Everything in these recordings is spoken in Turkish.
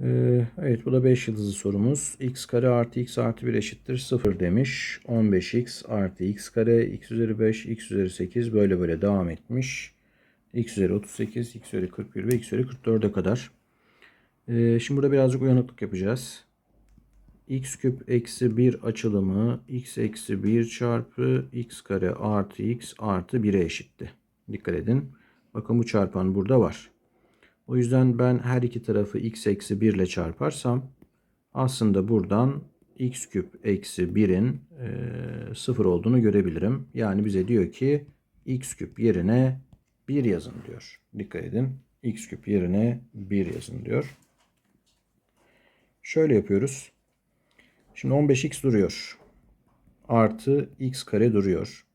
Ee, evet bu da 5 yıldızlı sorumuz. x kare artı x artı 1 eşittir 0 demiş. 15x artı x kare x üzeri 5 x üzeri 8 böyle böyle devam etmiş. x üzeri 38 x üzeri 41 ve x üzeri 44'e kadar. Ee, şimdi burada birazcık uyanıklık yapacağız. x küp eksi 1 açılımı x eksi 1 çarpı x kare artı x artı 1'e eşitti. Dikkat edin. Bakın bu çarpan burada var. O yüzden ben her iki tarafı x eksi 1 ile çarparsam aslında buradan x küp eksi 1'in e, 0 olduğunu görebilirim. Yani bize diyor ki x küp yerine 1 yazın diyor. Dikkat edin. x küp yerine 1 yazın diyor. Şöyle yapıyoruz. Şimdi 15x duruyor. Artı x kare duruyor.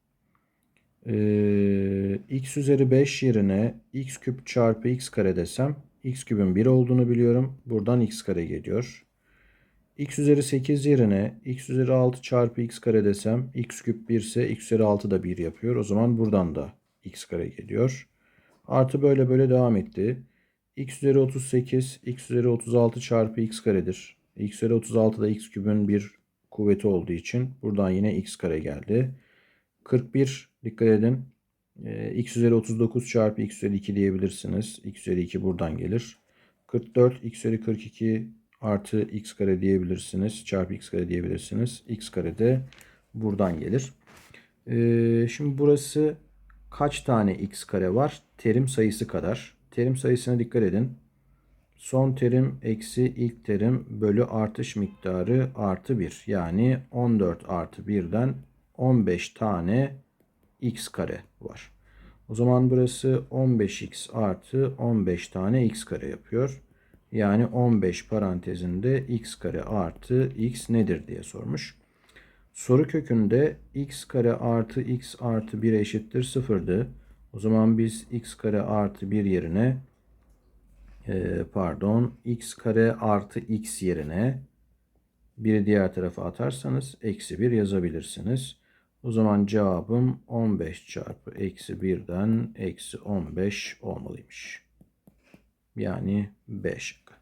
Ee, x üzeri 5 yerine x küp çarpı x kare desem x küpün 1 olduğunu biliyorum. Buradan x kare geliyor. x üzeri 8 yerine x üzeri 6 çarpı x kare desem x küp 1 ise x üzeri 6 da 1 yapıyor. O zaman buradan da x kare geliyor. Artı böyle böyle devam etti. x üzeri 38 x üzeri 36 çarpı x karedir. x üzeri 36 da x küpün bir kuvveti olduğu için buradan yine x kare geldi. 41 dikkat edin. Ee, x üzeri 39 çarpı x üzeri 2 diyebilirsiniz. x üzeri 2 buradan gelir. 44 x üzeri 42 artı x kare diyebilirsiniz. Çarpı x kare diyebilirsiniz. x kare de buradan gelir. Ee, şimdi burası kaç tane x kare var? Terim sayısı kadar. Terim sayısına dikkat edin. Son terim eksi ilk terim bölü artış miktarı artı 1. Yani 14 artı 1'den 15 tane x kare var. O zaman burası 15x artı 15 tane x kare yapıyor. Yani 15 parantezinde x kare artı x nedir diye sormuş. Soru kökünde x kare artı x artı 1 eşittir 0'dı. O zaman biz x kare artı 1 yerine e, pardon x kare artı x yerine biri diğer tarafa atarsanız eksi 1 yazabilirsiniz. O zaman cevabım 15 çarpı eksi 1'den eksi 15 olmalıymış. Yani 5 şıkkı.